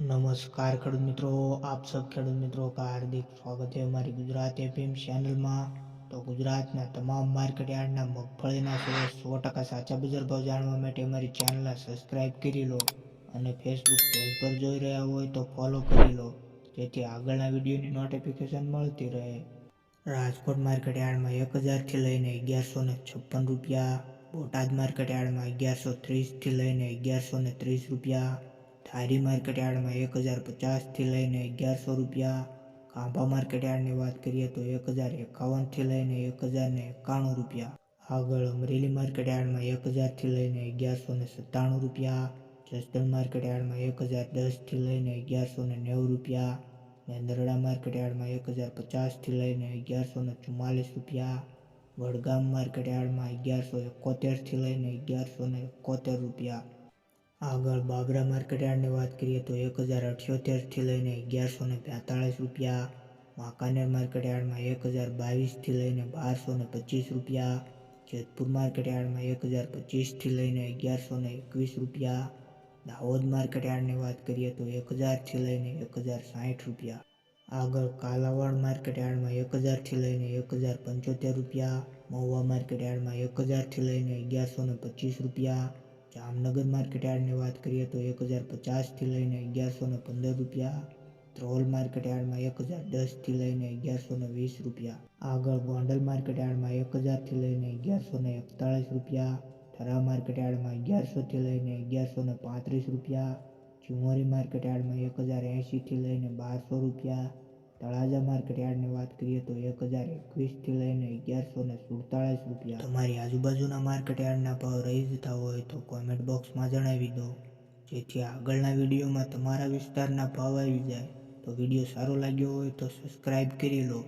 નમસ્કાર ખેડૂત મિત્રો, આપ સૌ ખેડૂત મિત્રો કા હાર્દિક સ્વાગત છે અમારી ગુજરાત એફએમ ચેનલમાં. તો ગુજરાતના તમામ માર્કેટ યાર્ડના મગફળીના સો સો ટકા સાચા બજાર ભાવ જાણવા માટે અમારી ચેનલને સબસ્ક્રાઇબ કરી લો અને ફેસબુક પેજ પર જોઈ રહ્યા હોય તો ફોલો કરી લો, જેથી આગળના વિડીયોની નોટિફિકેશન મળતી રહે. રાજકોટ માર્કેટ યાર્ડમાં એક હજારથી લઈને અગિયારસો ને છપ્પન રૂપિયા, બોટાદ માર્કેટ યાર્ડમાં અગિયારસો ત્રીસથી લઈને અગિયારસો ને ત્રીસ રૂપિયા ધારી માર્કેટ યાર્ડમાં એક હજાર પચાસથી લઈને અગિયારસો રૂપિયા કાંભા માર્કેટ યાર્ડની વાત કરીએ તો એક હજાર એકાવનથી લઈને એક હજાર ને એકાણું રૂપિયા આગળ અમરેલી માર્કેટ યાર્ડમાં એક હજારથી લઈને અગિયારસો ને સત્તાણું રૂપિયા જસદણ માર્કેટ યાર્ડમાં એક હજાર દસથી લઈને અગિયારસો ને નેવું રૂપિયા મેંદરડા માર્કેટ યાર્ડમાં એક હજાર પચાસથી લઈને અગિયારસો ને ચુમ્માલીસ રૂપિયા વડગામ માર્કેટ યાર્ડમાં અગિયારસો એકોતેરથી લઈને અગિયારસો ને એકોતેર રૂપિયા આગળ બાબરા માર્કેટ વાત કરીએ તો એક હજાર અઠ્યોતેરથી લઈને અગિયારસો ને બેતાળીસ રૂપિયા, વાંકાનેર માર્કેટ એક હજાર બાવીસથી લઈને બારસો ને પચીસ રૂપિયા, જેતપુર માર્કેટ એક હજાર પચીસથી લઈને અગિયારસો ને એકવીસ રૂપિયા, દાહોદ માર્કેટ વાત કરીએ તો એક હજારથી લઈને એક હજાર સાઠ રૂપિયા, આગળ કાલાવાડ માર્કેટ એક હજારથી લઈને એક હજાર પંચોતેર રૂપિયા, મહુવા માર્કેટ એક હજારથી લઈને અગિયારસો ને પચીસ રૂપિયા જામનગર માર્કેટ યાર્ડની વાત કરીએ તો એક હજાર પચાસથી લઈને અગિયારસો ને પંદર રૂપિયા. ધ્રોલ માર્કેટ યાર્ડમાં એક હજાર દસથી લઈને અગિયારસો ને વીસ રૂપિયા. આગળ ગોંડલ માર્કેટ યાર્ડમાં એક હજારથી લઈને અગિયારસો ને એકતાળીસ રૂપિયા. થરા માર્કેટ યાર્ડમાં અગિયારસોથી લઈને અગિયારસો ને પાંત્રીસ રૂપિયા. ચુમોરી માર્કેટ યાર્ડમાં એક હજાર એંશીથી લઈને બારસો રૂપિયા. તળાજા માર્કેટ યાર્ડની વાત કરીએ તો એક હજાર એકવીસથી લઈને અગિયારસો ને સુડતાળીસ રૂપિયા. તમારી આજુબાજુના માર્કેટ યાર્ડના ભાવ રહી જતા હોય તો કોમેન્ટ બોક્સમાં જણાવી દો, જેથી આગળના વિડીયોમાં તમારા વિસ્તારના ભાવ આવી જાય. તો વીડિયો સારો લાગ્યો હોય તો સબસ્ક્રાઈબ કરી લો.